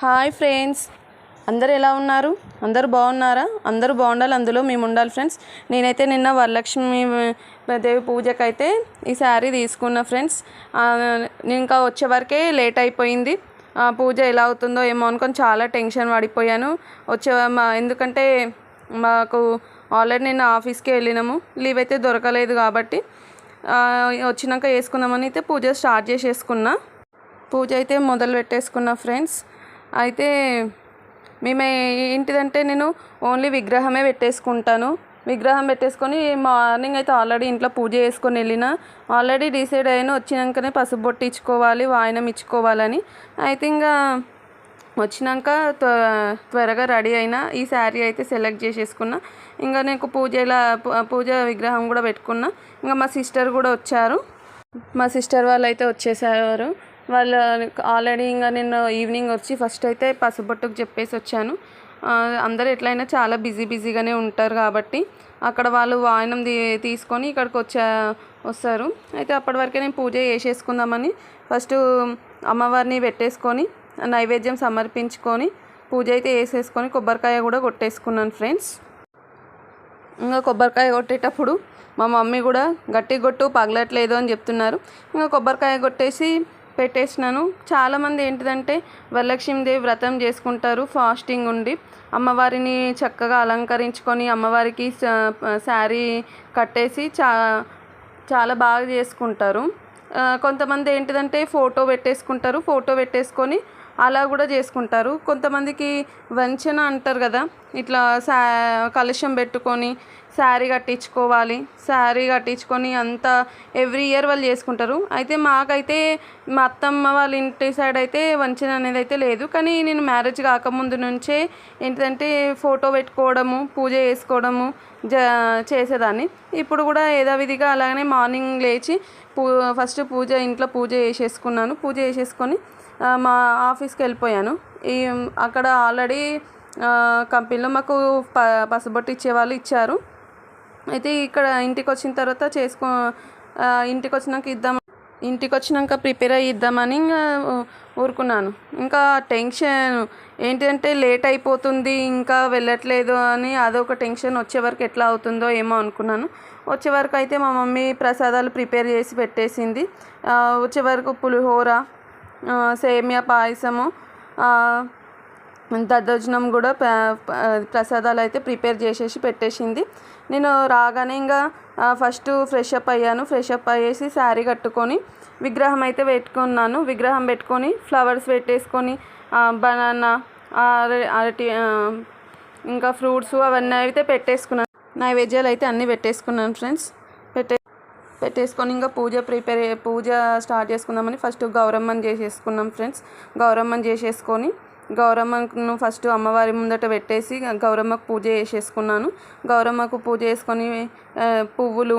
Hi friends. అందరు ఎలా ఉన్నారు? అందరూ బాగున్నారా? అందరూ బాగుండాలి అందులో మేము ఉండాలి ఫ్రెండ్స్. నేనైతే నిన్న వరలక్ష్మి దేవి పూజకైతే ఈ శారీ తీసుకున్నా ఫ్రెండ్స్. నేను ఇంకా వచ్చే వరకే లేట్ అయిపోయింది. ఆ, పూజ ఎలా అవుతుందో ఏమో అనుకొని చాలా టెన్షన్ పడిపోయాను. వచ్చే మా ఎందుకంటే మాకు ఆల్రెడీ నేను ఆఫీస్కి వెళ్ళినాము. లీవ్ అయితే దొరకలేదు కాబట్టి వచ్చినాక వేసుకుందామని అయితే పూజ స్టార్ట్ చేసేసుకున్నా. పూజ అయితే మొదలు పెట్టేసుకున్నా ఫ్రెండ్స్. అయితే మేము ఏంటిదంటే నేను ఓన్లీ విగ్రహమే పెట్టేసుకుంటాను. విగ్రహం పెట్టేసుకొని మార్నింగ్ అయితే ఆల్రెడీ ఇంట్లో పూజ చేసుకొని వెళ్ళిన. ఆల్రెడీ డిసైడ్ అయిన వచ్చినాకనే పసుపు బొట్టు ఇచ్చుకోవాలి వాయనం ఇచ్చుకోవాలని. అయితే ఇంకా వచ్చినాక త్వరగా రెడీ అయినా ఈ శారీ అయితే సెలెక్ట్ చేసేసుకున్నా. ఇంకా నేను పూజ పూజ విగ్రహం కూడా పెట్టుకున్నా. ఇంకా మా సిస్టర్ కూడా వచ్చారు. మా సిస్టర్ వాళ్ళు అయితే వచ్చేసారు. వాళ్ళు ఆల్రెడీ ఇంకా నేను ఈవినింగ్ వచ్చి ఫస్ట్ అయితే పసుబొట్టుకు చెప్పేసి వచ్చాను. అందరూ ఎట్లయినా చాలా బిజీ బిజీగానే ఉంటారు కాబట్టి అక్కడ వాళ్ళు వాయనం తీసుకొని ఇక్కడికి వచ్చా వస్తారు. అయితే అప్పటి వరకే నేను పూజ చేసేసుకుందామని ఫస్ట్ అమ్మవారిని పెట్టేసుకొని నైవేద్యం సమర్పించుకొని పూజ అయితే వేసేసుకొని కొబ్బరికాయ కూడా కొట్టేసుకున్నాను ఫ్రెండ్స్. ఇంకా కొబ్బరికాయ కొట్టేటప్పుడు మా మమ్మీ కూడా గట్టి కొట్టు పగలట్లేదు అని చెప్తున్నారు. ఇంకా కొబ్బరికాయ కొట్టేసి పెట్టేసినాను. చాలామంది ఏంటిదంటే వరలక్ష్మీదేవి వ్రతం చేసుకుంటారు ఫాస్టింగ్ ఉండి. అమ్మవారిని చక్కగా అలంకరించుకొని అమ్మవారికి శారీ కట్టేసి చా చాలా బాగా చేసుకుంటారు. కొంతమంది ఏంటిదంటే ఫోటో పెట్టేసుకుంటారు ఫోటో పెట్టేసుకొని అలా కూడా చేసుకుంటారు. కొంతమందికి వంచన అంటారు కదా ఇట్లా శా కలుషం పెట్టుకొని శారీ కట్టించుకోవాలి. శారీ కట్టించుకొని అంతా ఎవ్రీ ఇయర్ వాళ్ళు చేసుకుంటారు. అయితే మాకైతే మా అత్తమ్మ వాళ్ళ ఇంటి సైడ్ అయితే వంచన అనేది అయితే లేదు. కానీ నేను మ్యారేజ్ కాకముందు నుంచే ఏంటంటే ఫోటో పెట్టుకోవడము పూజ చేసుకోవడము జ చేసేదాన్ని. ఇప్పుడు కూడా యథావిధిగా అలాగనే మార్నింగ్ లేచి పూ ఫస్ట్ పూజ ఇంట్లో పూజ చేసేసుకున్నాను. పూజ చేసేసుకొని మా ఆఫీస్కి వెళ్ళిపోయాను. ఈ అక్కడ ఆల్రెడీ కంపెనీలో మాకు ప పసుబొట్టు ఇచ్చేవాళ్ళు ఇచ్చారు. అయితే ఇక్కడ ఇంటికి వచ్చిన తర్వాత చేసుకో ఇంటికి వచ్చినాక ఇద్దాం ఇంటికి వచ్చినాక ప్రిపేర్ అయ్యి ఇద్దామని ఇంకా ఊరుకున్నాను. ఇంకా టెన్షన్ ఏంటంటే లేట్ అయిపోతుంది ఇంకా వెళ్ళట్లేదు అని అదొక టెన్షన్ వచ్చే వరకు ఎట్లా అవుతుందో ఏమో అనుకున్నాను. వచ్చే వరకు అయితే మా మమ్మీ ప్రసాదాలు ప్రిపేర్ చేసి పెట్టేసింది. వచ్చేవరకు వచ్చే వరకు పులిహోర సేమియా పాయసము దద్దోజనం కూడా ప్రసాదాలు అయితే ప్రిపేర్ చేసేసి పెట్టేసింది. నేను రాగానే ఇంకా ఫస్ట్ ఫ్రెష్ అప్ అయ్యాను. ఫ్రెష్ అప్ అయ్యేసి శారీ కట్టుకొని విగ్రహం అయితే పెట్టుకున్నాను. విగ్రహం పెట్టుకొని ఫ్లవర్స్ పెట్టేసుకొని బనానా అరటి ఇంకా ఫ్రూట్స్ అవన్నీ అయితే పెట్టేసుకున్నాను. నైవేద్యాలు అయితే అన్నీ పెట్టేసుకున్నాను ఫ్రెండ్స్. పెట్టే పెట్టేసుకొని ఇంకా పూజ ప్రిపేర్ పూజ స్టార్ట్ చేసుకుందామని ఫస్ట్ గౌరమ్మని చేసేసుకున్నాం ఫ్రెండ్స్. గౌరమ్మని చేసేసుకొని గౌరమ్మను ఫస్ట్ అమ్మవారి ముందట పెట్టేసి గౌరమ్మకు పూజ చేసేసుకున్నాను. గౌరమ్మకు పూజ చేసుకొని పువ్వులు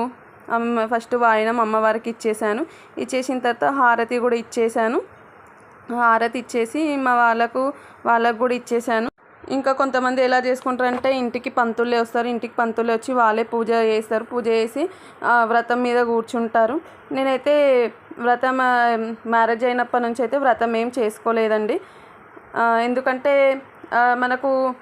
ఫస్ట్ వాయనం అమ్మవారికి ఇచ్చేసాను ఇచ్చేసిన తర్వాత హారతి కూడా ఇచ్చేసాను హారతి ఇచ్చేసి మా వాళ్ళకు వాళ్ళకు కూడా ఇచ్చేసాను ఇంకా కొంతమంది ఎలా చేసుకుంటారంటే ఇంటికి పంతులే వస్తారు. ఇంటికి పంతులే వచ్చి వాళ్ళే పూజ చేస్తారు. పూజ చేసి వ్రతం మీద కూర్చుంటారు. నేనైతే వ్రతం మ్యారేజ్ అయినప్పటి నుంచి అయితే వ్రతం ఏం చేసుకోలేదండి. ఎందుకంటే మనకు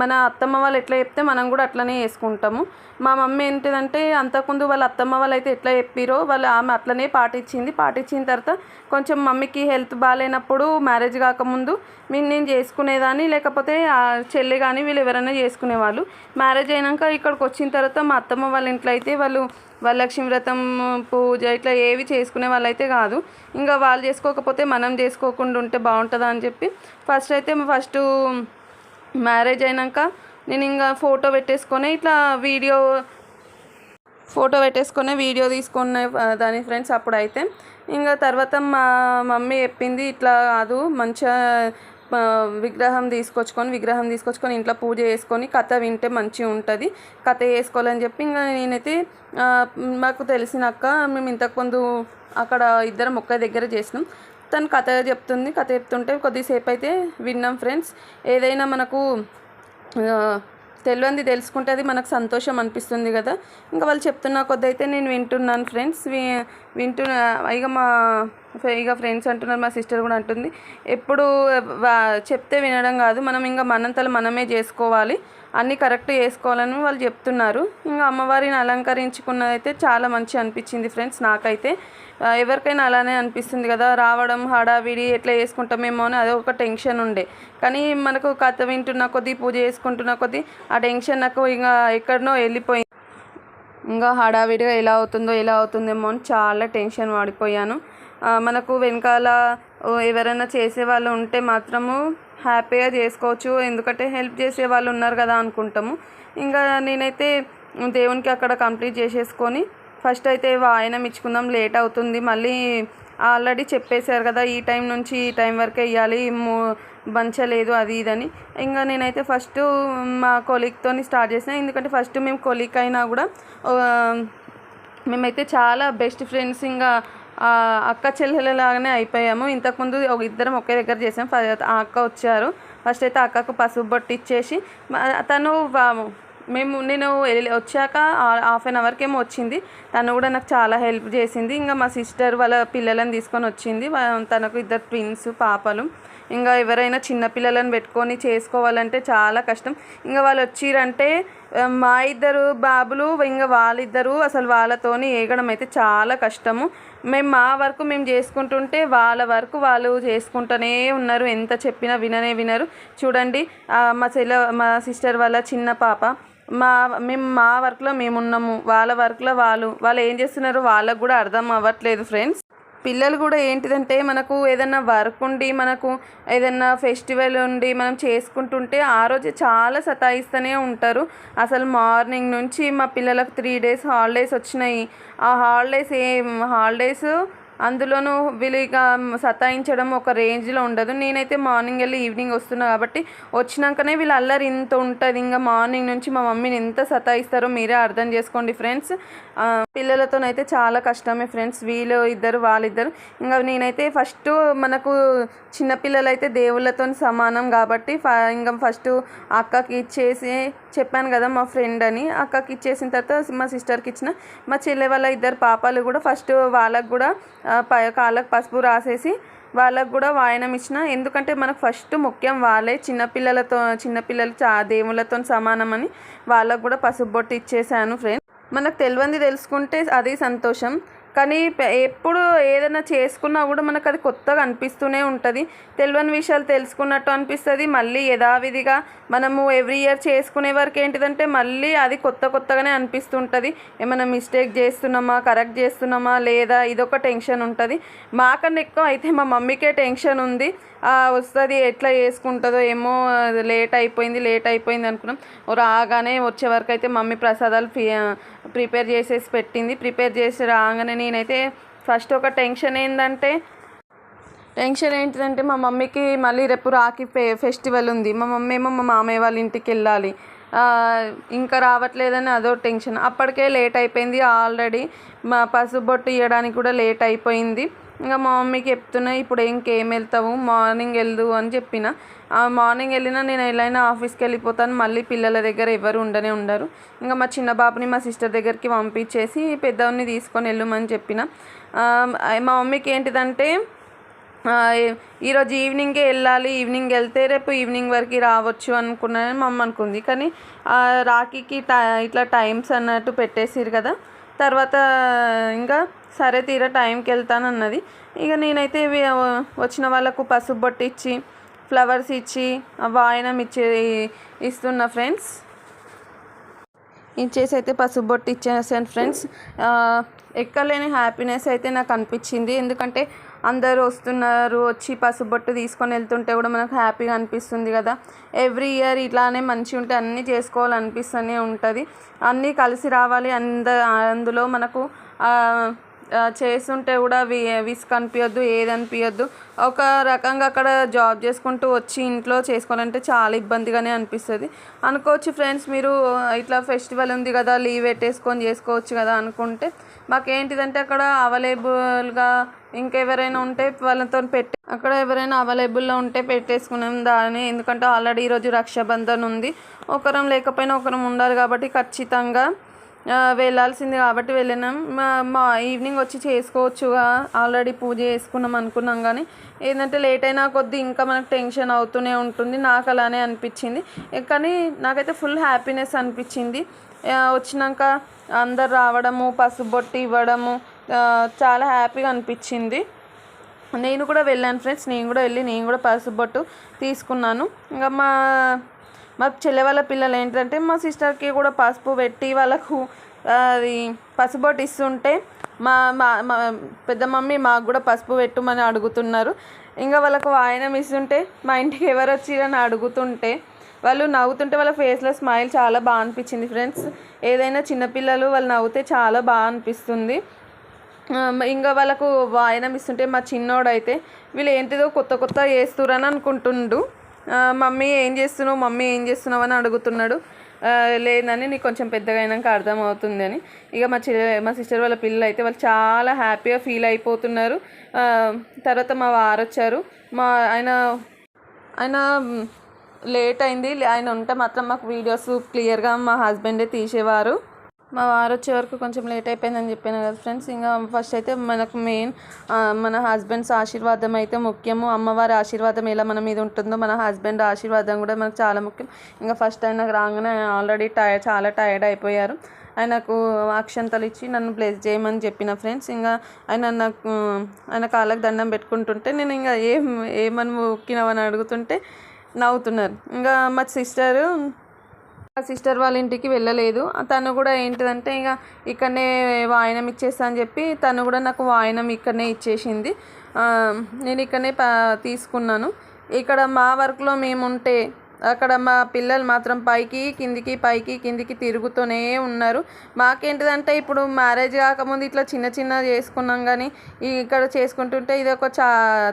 మన అత్తమ్మ వాళ్ళు ఎట్లా చెప్తే మనం కూడా అట్లనే చేసుకుంటాము. మా మమ్మీ ఏంటిదంటే అంతకుముందు వాళ్ళ అత్తమ్మ వాళ్ళు అయితే ఎట్లా చెప్పిరో వాళ్ళు ఆమె అట్లనే పాటించింది. పాటించిన తర్వాత కొంచెం మమ్మీకి హెల్త్ బాగాలేనప్పుడు మ్యారేజ్ కాకముందు మేము నేను చేసుకునేదాన్ని లేకపోతే ఆ చెల్లి కానీ వీళ్ళు ఎవరైనా చేసుకునేవాళ్ళు. మ్యారేజ్ అయినాక ఇక్కడికి వచ్చిన తర్వాత మా అత్తమ్మ వాళ్ళ ఇంట్లో అయితే వాళ్ళు వరలక్ష్మి వ్రతం పూజ ఇట్లా ఏవి చేసుకునే వాళ్ళైతే కాదు. ఇంకా వాళ్ళు చేసుకోకపోతే మనం చేసుకోకుండా ఉంటే బాగుంటుందా అని చెప్పి ఫస్ట్ అయితే ఫస్ట్ మ్యారేజ్ అయినాక నేను ఇంకా ఫోటో పెట్టేసుకొని ఇట్లా వీడియో ఫోటో పెట్టేసుకొని వీడియో తీసుకునే దాని ఫ్రెండ్స్ అప్పుడైతే. ఇంకా తర్వాత మా మమ్మీ చెప్పింది ఇట్లా కాదు మంచిగా విగ్రహం తీసుకొచ్చుకొని విగ్రహం తీసుకొచ్చుకొని ఇంట్లో పూజ చేసుకొని కథ వింటే మంచిగా ఉంటుంది. కథ వేసుకోవాలని చెప్పి ఇంకా నేనైతే మాకు తెలిసినాక మేము ఇంతకుముందు అక్కడ ఇద్దరం ఒక్క దగ్గర చేసినాం. తను కథ చెప్తుంది. కథ చెప్తుంటే కొద్దిసేపు అయితే విన్నాం ఫ్రెండ్స్. ఏదైనా మనకు తెలియంది తెలుసుకుంటే అది మనకు సంతోషం అనిపిస్తుంది కదా. ఇంకా వాళ్ళు చెప్తున్న కొద్ది అయితే నేను వింటున్నాను ఫ్రెండ్స్. వి వింటున్నా ఇక మా ఇక ఫ్రెండ్స్ అంటున్నారు మా సిస్టర్ కూడా అంటుంది. ఎప్పుడు చెప్తే వినడం కాదు. మనం ఇంకా మనంతలు మనమే చేసుకోవాలి. అన్నీ కరెక్ట్ చేసుకోవాలని వాళ్ళు చెప్తున్నారు. ఇంకా అమ్మవారిని అలంకరించుకున్నదైతే చాలా మంచి అనిపించింది ఫ్రెండ్స్ నాకైతే. ఎవరికైనా అలానే అనిపిస్తుంది కదా రావడం హడావిడి ఎట్లా చేసుకుంటామేమో అని అదే ఒక టెన్షన్ ఉండే. కానీ మనకు కథ వింటున్న కొద్దీ పూజ చేసుకుంటున్న కొద్దీ ఆ టెన్షన్ నాకు ఇంకా ఎక్కడనో వెళ్ళిపోయింది. ఇంకా హడావిడిగా ఎలా అవుతుందో ఎలా అవుతుందేమో అని చాలా టెన్షన్ వాడిపోయాను మనకు వెనకాల ఎవరైనా చేసే వాళ్ళు ఉంటే మాత్రము హ్యాపీగా చేసుకోవచ్చు. ఎందుకంటే హెల్ప్ చేసే వాళ్ళు ఉన్నారు కదా అనుకుంటాము. ఇంకా నేనైతే దేవునికి అక్కడ కంప్లీట్ చేసేసుకొని ఫస్ట్ అయితే వాయనం ఇచ్చుకుందాం లేట్ అవుతుంది. మళ్ళీ ఆల్రెడీ చెప్పేశారు కదా ఈ టైం నుంచి ఈ టైం వరకే ఇవ్వాలి బంచలేదు అది ఇదని. ఇంకా నేనైతే ఫస్ట్ మా కొలిక్తో స్టార్ట్ చేసిన. ఎందుకంటే ఫస్ట్ మేము కొలిక్ అయినా కూడా మేమైతే చాలా బెస్ట్ ఫ్రెండ్స్. ఇంకా అక్క చెల్లెలలాగానే అయిపోయాము. ఇంతకుముందు ఒక ఇద్దరం ఒకే దగ్గర చేసాం. ఫస్ట్ ఆ అక్క వచ్చారు. ఫస్ట్ అయితే అక్కకు పసుపు బొట్టు ఇచ్చేసి తను మేము నేను వెళ్ళి- వచ్చాక హాఫ్ అన్ అవర్కి ఏమో వచ్చింది. తను కూడా నాకు చాలా హెల్ప్ చేసింది. ఇంకా మా సిస్టర్ వాళ్ళ పిల్లలను తీసుకొని వచ్చింది. తనకు ఇద్దరు ట్విన్స్ పాపలు. ఇంకా ఎవరైనా చిన్న పిల్లలను పెట్టుకొని చేసుకోవాలంటే చాలా కష్టం. ఇంకా వాళ్ళు వచ్చిరంటే మా ఇద్దరు బాబులు ఇంకా వాళ్ళిద్దరూ అసలు వాళ్ళతోని ఏగడం అయితే చాలా కష్టము. మేము మా వరకు మేము చేసుకుంటుంటే వాళ్ళ వరకు వాళ్ళు చేసుకుంటూనే ఉన్నారు. ఎంత చెప్పినా విననే వినరు. చూడండి మా చెల్ల మా సిస్టర్ వాళ్ళ చిన్న పాప మా మేము మా వర్క్లో మేము ఉన్నాము వాళ్ళ వర్క్లో వాళ్ళు వాళ్ళు ఏం చేస్తున్నారు? వాళ్ళకు కూడా అర్థం అవ్వట్లేదు ఫ్రెండ్స్. పిల్లలు కూడా ఏంటిదంటే మనకు ఏదైనా వర్క్ ఉండి మనకు ఏదైనా ఫెస్టివల్ ఉండి మనం చేసుకుంటుంటే ఆ రోజు చాలా సతాయిస్తూనే ఉంటారు. అసలు మార్నింగ్ నుంచి మా పిల్లలకు త్రీ డేస్ హాలిడేస్ వచ్చినాయి. ఆ హాలిడేస్ ఏం హాలిడేస్ అందులోనూ వీళ్ళు ఇక సతాయించడం ఒక రేంజ్లో ఉండదు. నేనైతే మార్నింగ్ వెళ్ళి ఈవినింగ్ వస్తున్నా కాబట్టి వచ్చినాకనే వీళ్ళు అల్లరి ఇంత ఉంటుంది. ఇంకా మార్నింగ్ నుంచి మా మమ్మీని ఎంత సతాయిస్తారో మీరే అర్థం చేసుకోండి ఫ్రెండ్స్. పిల్లలతోనైతే చాలా కష్టమే ఫ్రెండ్స్. వీళ్ళు ఇద్దరు వాళ్ళిద్దరు. ఇంకా నేనైతే ఫస్ట్ మనకు చిన్నపిల్లలు అయితే దేవుళ్ళతో సమానం కాబట్టి ఫ ఇంకా ఫస్ట్ అక్కకి ఇచ్చేసి చెప్పాను కదా మా ఫ్రెండ్ అని. అక్కకి ఇచ్చేసిన తర్వాత మా సిస్టర్కి ఇచ్చిన. మా చెల్లె వాళ్ళ ఇద్దరు పాపాలు కూడా ఫస్ట్ వాళ్ళకు కూడా కాళ్ళకు పసుపు రాసేసి వాళ్ళకు కూడా వాయనం ఇచ్చిన. ఎందుకంటే మనకు ఫస్ట్ ముఖ్యం వాళ్ళే చిన్నపిల్లలతో చిన్నపిల్లలు చా దేవులతో సమానం అని వాళ్ళకు కూడా పసుపు బొట్టు ఇచ్చేసాను ఫ్రెండ్స్ మనకు తెలియంది తెలుసుకుంటే అది సంతోషం. కానీ ఎప్పుడు ఏదైనా చేసుకున్నా కూడా మనకు అది కొత్తగా అనిపిస్తూనే ఉంటుంది. తెలియని విషయాలు తెలుసుకున్నట్టు అనిపిస్తుంది. మళ్ళీ యథావిధిగా మనము ఎవ్రీ ఇయర్ చేసుకునే వరకు ఏంటిదంటే మళ్ళీ అది కొత్త కొత్తగానే అనిపిస్తుంటుంది. ఏమైనా మిస్టేక్ చేస్తున్నామా కరెక్ట్ చేస్తున్నామా లేదా ఇదొక టెన్షన్ ఉంటుంది. మాకన్నా ఎక్కువ అయితే మా మమ్మీకే టెన్షన్ ఉంది. వస్తుంది ఎట్లా చేసుకుంటుందో ఏమో అది లేట్ అయిపోయింది లేట్ అయిపోయింది అనుకున్నాం. రాగానే వచ్చే వరకు అయితే మమ్మీ ప్రసాదాలు ప్రిపేర్ చేసేసి పెట్టింది. ప్రిపేర్ చేసి రాగానే నేనైతే ఫస్ట్ ఒక టెన్షన్ ఏంటంటే టెన్షన్ ఏంటిదంటే మా మమ్మీకి మళ్ళీ రేపు రాఖీ ఫెస్టివల్ ఉంది. మా మమ్మీ ఏమో మా మామయ్య వాళ్ళ ఇంటికి వెళ్ళాలి. ఇంకా రావట్లేదని అదో టెన్షన్. అప్పటికే లేట్ అయిపోయింది. ఆల్రెడీ మా పసుపు బొట్టు ఇవ్వడానికి కూడా లేట్ అయిపోయింది. ఇంకా మా మమ్మీకి చెప్తున్నా ఇప్పుడు ఇంకేం వెళ్తావు? మార్నింగ్ వెళ్దు అని చెప్పిన. ఆ మార్నింగ్ వెళ్ళినా నేను ఎలా ఆఫీస్కి వెళ్ళిపోతాను. మళ్ళీ పిల్లల దగ్గర ఎవరు ఉండనే ఉండరు. ఇంకా మా చిన్న బాబుని మా సిస్టర్ దగ్గరికి పంపించేసి పెద్దవాడిని తీసుకొని వెళ్ళమని చెప్పిన. మా మమ్మీకి ఏంటిదంటే ఈరోజు ఈవినింగే వెళ్ళాలి. ఈవినింగ్ వెళ్తే రేపు ఈవినింగ్ వరకు రావచ్చు అనుకున్నానని మా అమ్మ అనుకుంది. కానీ రాఖీకి టై ఇట్లా టైమ్స్ అన్నట్టు పెట్టేసిరు కదా. తర్వాత ఇంకా సరే తీరా టైంకి వెళ్తానన్నది. ఇక నేనైతే వచ్చిన వాళ్ళకు పసుపు బొట్టు ఇచ్చి ఫ్లవర్స్ ఇచ్చి వాయనం ఇచ్చే ఇస్తున్నా ఫ్రెండ్స్. ఇచ్చేసి అయితే పసుపు బొట్టు ఇచ్చేసాను ఫ్రెండ్స్. ఎక్కలేని హ్యాపీనెస్ అయితే నాకు అనిపించింది. ఎందుకంటే అందరూ వస్తున్నారు వచ్చి పసుపు బొట్టు తీసుకొని వెళ్తుంటే కూడా మనకు హ్యాపీగా అనిపిస్తుంది కదా. ఎవ్రీ ఇయర్ ఇట్లానే మంచి ఉంటే అన్నీ చేసుకోవాలనిపిస్తూనే ఉంటుంది. అన్నీ కలిసి రావాలి అంద అందులో మనకు చేస్తుంటే కూడా వి విసుగు అనిపించద్దు ఏది అనిపించద్దు ఒక రకంగా అక్కడ జాబ్ చేసుకుంటూ వచ్చి ఇంట్లో చేసుకోవాలంటే చాలా ఇబ్బందిగానే అనిపిస్తుంది. అనుకోవచ్చు ఫ్రెండ్స్ మీరు ఇట్లా ఫెస్టివల్ ఉంది కదా లీవ్ పెట్టేసుకొని చేసుకోవచ్చు కదా అనుకుంటే మాకేంటిదంటే అక్కడ అవైలబుల్గా ఇంకెవరైనా ఉంటే వాళ్ళతో పెట్టి అక్కడ ఎవరైనా అవైలబుల్లో ఉంటే పెట్టేసుకున్నాం దాన్ని. ఎందుకంటే ఆల్రెడీ ఈరోజు రక్షాబంధన్ ఉంది. ఒకరం లేకపోయినా ఒకరం ఉండాలి కాబట్టి ఖచ్చితంగా వెళ్ళాల్సింది కాబట్టి వెళ్ళినాం. మా మా ఈవినింగ్ వచ్చి చేసుకోవచ్చుగా. ఆల్రెడీ పూజ చేసుకున్నాం అనుకున్నాం కానీ ఏంటంటే లేట్ అయినా కొద్దీ ఇంకా మనకు టెన్షన్ అవుతూనే ఉంటుంది. నాకు అలానే అనిపించింది. కానీ నాకైతే ఫుల్ హ్యాపీనెస్ అనిపించింది. వచ్చినాక అందరు రావడము పసుపు బొట్టు ఇవ్వడము చాలా హ్యాపీగా అనిపించింది. నేను కూడా వెళ్ళాను ఫ్రెండ్స్ నేను కూడా వెళ్ళి నేను కూడా పసుపు బొట్టు తీసుకున్నాను. ఇంకా మా మా చెల్లె వాళ్ళ పిల్లలు ఏంటంటే మా సిస్టర్కి కూడా పసుపు పెట్టి వాళ్ళకు అది పసుపుబొట్టు ఇస్తుంటే మా మా మా పెద్ద మమ్మీ మాకు కూడా పసుపు పెట్టుమని అడుగుతున్నారు. ఇంకా వాళ్ళకు వాయనం ఇస్తుంటే మా ఇంటికి ఎవరు వచ్చిరని అడుగుతుంటే వాళ్ళు నవ్వుతుంటే వాళ్ళ ఫేస్లో స్మైల్ చాలా బాగా అనిపించింది ఫ్రెండ్స్. ఏదైనా చిన్నపిల్లలు వాళ్ళు నవ్వుతే చాలా బాగా అనిపిస్తుంది. ఇంకా వాళ్ళకు వాయనం ఇస్తుంటే మా చిన్నోడైతే వీళ్ళు ఏంటిదో కొత్త కొత్త చేస్తురని అనుకుంటుండు. మమ్మీ ఏం చేస్తున్నావు? మమ్మీ ఏం చేస్తున్నావు అని అడుగుతున్నాడు. లేదని నీకు కొంచెం పెద్దగా అయినాక అర్థమవుతుంది అని. ఇక మా చెల్లె మా సిస్టర్ వాళ్ళ పిల్లలు అయితే వాళ్ళు చాలా హ్యాపీగా ఫీల్ అయిపోతున్నారు. తర్వాత మా వారు వచ్చారు. మా ఆయన ఆయన లేట్ అయింది. ఆయన ఉంటే మాత్రం మాకు వీడియోస్ క్లియర్గా మా హస్బెండే తీసేవారు. మా వారు వచ్చే వరకు కొంచెం లేట్ అయిపోయిందని చెప్పాను కదా ఫ్రెండ్స్. ఇంకా ఫస్ట్ అయితే మనకు మెయిన్ మన హస్బెండ్స్ ఆశీర్వాదం అయితే ముఖ్యము. అమ్మవారి ఆశీర్వాదం ఎలా మన మీద ఉంటుందో మన హస్బెండ్ ఆశీర్వాదం కూడా మనకు చాలా ముఖ్యం. ఇంకా ఫస్ట్ ఆయన రాగానే ఆల్రెడీ టై చాలా టైర్డ్ అయిపోయారు. ఆయనకు అక్షంతలు ఇచ్చి నన్ను బ్లెస్ చేయమని చెప్పిన ఫ్రెండ్స్ ఇంకా ఆయన నాకు ఆయన కాళ్ళకు దండం పెట్టుకుంటుంటే నేను ఇంకా ఏం ఏమని మొక్కినావని అడుగుతుంటే నవ్వుతున్నారు. ఇంకా మా సిస్టరు సిస్టర్ వాళ్ళ ఇంటికి వెళ్ళలేదు. తను కూడా ఏంటిదంటే ఇక ఇక్కడనే వాయనం ఇచ్చేస్తా అని చెప్పి తను కూడా నాకు వాయనం ఇక్కడనే ఇచ్చేసింది. నేను ఇక్కడనే ప తీసుకున్నాను. ఇక్కడ మా వర్క్లో మేము ఉంటే అక్కడ మా పిల్లలు మాత్రం పైకి కిందికి పైకి కిందికి తిరుగుతూనే ఉన్నారు. మాకేంటిదంటే ఇప్పుడు మ్యారేజ్ కాకముందు ఇట్లా చిన్న చిన్న చేసుకున్నాం కానీ ఇక్కడ చేసుకుంటుంటే ఇది ఒక చా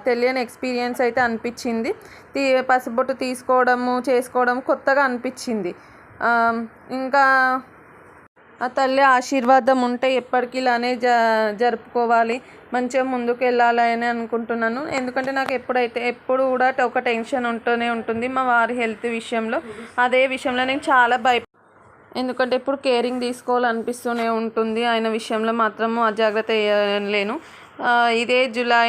తెలియని ఎక్స్పీరియన్స్ అయితే అనిపించింది. తీ పసుబొట్టు తీసుకోవడము చేసుకోవడం కొత్తగా అనిపించింది. ఇంకా ఆ తల్లి ఆశీర్వాదం ఉంటే ఎప్పటికీ ఇలానే జ జరుపుకోవాలి. మంచిగా ముందుకు వెళ్ళాలి అని అనుకుంటున్నాను. ఎందుకంటే నాకు ఎప్పుడైతే ఎప్పుడు కూడా ఒక టెన్షన్ ఉంటూనే ఉంటుంది మా వారి హెల్త్ విషయంలో. అదే విషయంలో నేను చాలా భయ ఎందుకంటే ఎప్పుడు కేరింగ్ తీసుకోవాలనిపిస్తూనే ఉంటుంది. ఆయన విషయంలో మాత్రము అజాగ్రత్త లేను ఇదే జూలై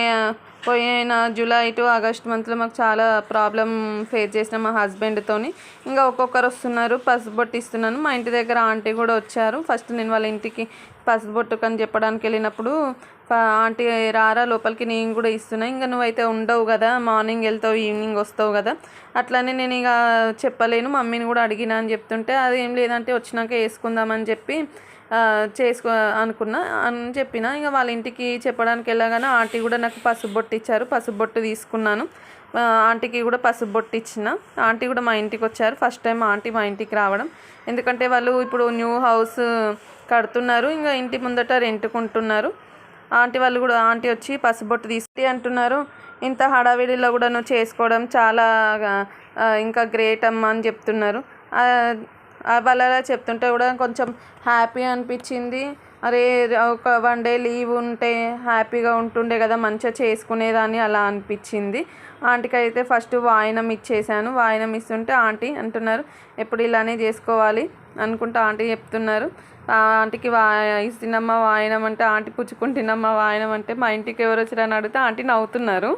పోయిన జూలై టు ఆగస్ట్ మంత్లో మాకు చాలా ప్రాబ్లం ఫేస్ చేసిన మా హస్బెండ్తోని ఇంకా ఒక్కొక్కరు వస్తున్నారు పసుబొట్టు ఇస్తున్నాను. మా ఇంటి దగ్గర ఆంటీ కూడా వచ్చారు. ఫస్ట్ నేను వాళ్ళ ఇంటికి పసుబొట్టుకు అని చెప్పడానికి వెళ్ళినప్పుడు ఆంటీ రారా లోపలికి నేను కూడా ఇస్తున్నా. ఇంకా నువ్వైతే ఉండవు కదా మార్నింగ్ వెళ్తావు ఈవినింగ్ వస్తావు కదా. అట్లనే నేను ఇక చెప్పలేను. మమ్మీని కూడా అడిగినా అని చెప్తుంటే అది ఏం లేదంటే వచ్చినాక వేసుకుందామని చెప్పి చేసుకో అనుకున్నా. అని చెప్పిన ఇంకా వాళ్ళ ఇంటికి చెప్పడానికి వెళ్ళగానే ఆంటీ కూడా నాకు పసుబొట్టు ఇచ్చారు. పసుపు బొట్టు తీసుకున్నాను. ఆంటీకి కూడా పసుబొట్టు ఇచ్చిన. ఆంటీ కూడా మా ఇంటికి వచ్చారు. ఫస్ట్ టైం ఆంటీ మా ఇంటికి రావడం. ఎందుకంటే వాళ్ళు ఇప్పుడు న్యూ హౌస్ కడుతున్నారు. ఇంకా ఇంటి ముందట రెంట్కుంటున్నారు. ఆంటీ వాళ్ళు కూడా ఆంటీ వచ్చి పసుబొట్టు తీసుకుని అంటున్నారు. ఇంత హడావిడిలో కూడా నువ్వు చేసుకోవడం చాలా ఇంకా గ్రేట్ అమ్మ అని చెప్తున్నారు. వాళ్ళు అలా చెప్తుంటే కూడా కొంచెం హ్యాపీ అనిపించింది. అరే ఒక వన్ డే లీవ్ ఉంటే హ్యాపీగా ఉంటుండే కదా మంచిగా చేసుకునేదాన్ని అలా అనిపించింది. ఆంటీకి అయితే ఫస్ట్ వాయనం ఇచ్చేసాను వాయనం ఇస్తుంటే ఆంటీ అంటున్నారు ఎప్పుడు ఇలానే చేసుకోవాలి అనుకుంటా ఆంటీ చెప్తున్నారు. ఆంటీకి వా ఇస్తున్నమ్మ వాయనం అంటే ఆంటీ పుచ్చుకుంటున్నమ్మ వాయనం అంటే మా ఇంటికి ఎవరు వచ్చారని అడిగితే ఆంటీ నవ్వుతున్నారు.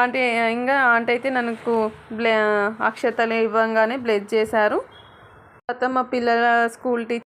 ఆంటీ ఇంకా ఆంటీ అయితే నాకు బ్లె అక్షతలు ఇవ్వగానే బ్లెజ్ చేశారు. తర్వాత మా పిల్లల స్కూల్ టీ